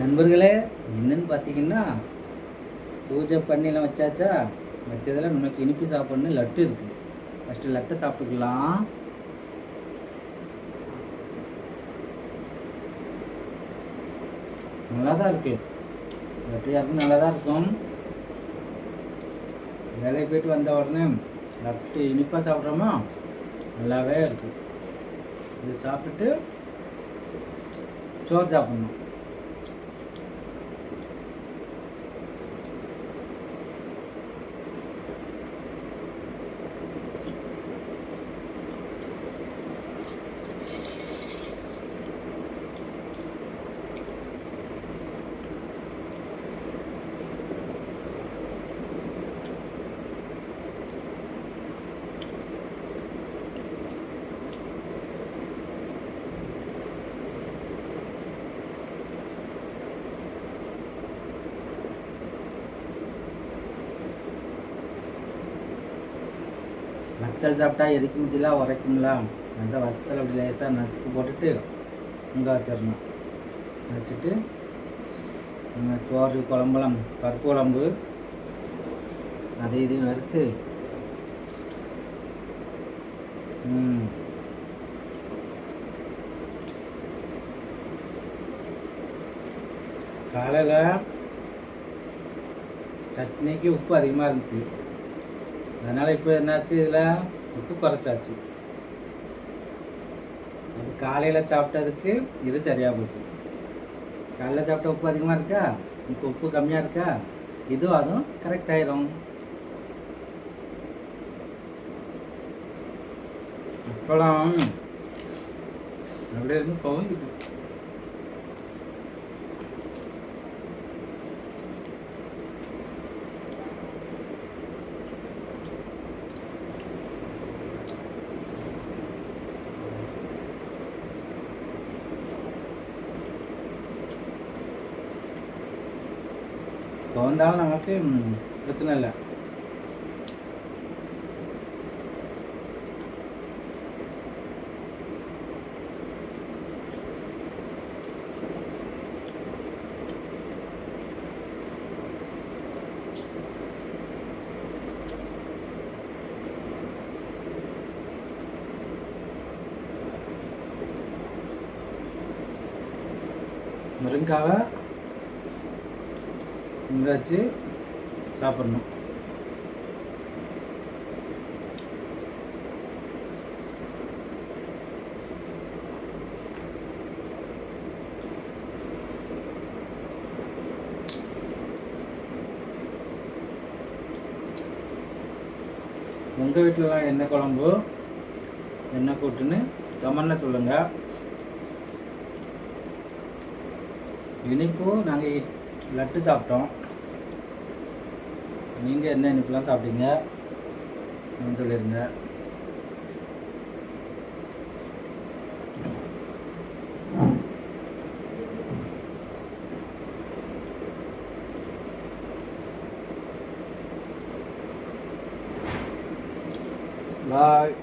நண்பர்களே என்னன்னு பார்த்தீங்கன்னா பூஜை பண்ணிலாம் வச்சாச்சா? வச்சதில் நமக்கு இனிப்பு சாப்பிட்ணும் லட்டு இருக்குது ஃபஸ்ட்டு லட்டை சாப்பிட்டுக்கலாம். நல்லா தான் இருக்குது லட்டு யாருக்கும் நல்லா தான் இருக்கும். வேலைக்கு போயிட்டு வந்த உடனே லட்டு இனிப்பாக சாப்பிட்றோமா? நல்லாவே இருக்குது இது சாப்பிட்டுட்டு சோறு சாப்பிட்ணும். வத்தல் சாப்பிட்டா எரிக்கும் முத்திலாம் உரைக்கும்ல அந்த வத்தல் அப்படி லேசாக நசுக்கு போட்டுட்டு இங்கே வச்சிடணும். வச்சுட்டு சோறு குழம்புலாம் பருப்பு குழம்பு அது இதையும் வரிசு ம். காலையில் சட்னிக்கு உப்பு அதிகமாக இருந்துச்சு. அதனால் இப்போ என்னாச்சு இதில் உப்பு குறைச்சாச்சு. அது காலையில் சாப்பிட்டதுக்கு இது சரியாக போச்சு. காலையில் சாப்பிட்ட உப்பு அதிகமாக இருக்கா? இப்போ உப்பு கம்மியாக இருக்கா? இதுவும் அதுவும் கரெக்ட் ஆயிரும். அப்பளம் அப்படியே இருந்து எப்போ வந்தாலும் நமக்கு பிரச்சனை இல்லை. முருங்காவை இங்கே வச்சு சாப்பிடணும். உங்கள் வீட்டிலலாம் என்ன குழம்பு என்ன கூட்டுன்னு கமெண்டில் சொல்லுங்கள் இனிப்பு நாங்கள் லட்டு சாப்பிட்டோம். நீங்கள் என்ன இனிப்புலாம் சாப்பிட்டீங்க? அப்படின்னு சொல்லிடுங்க பாய்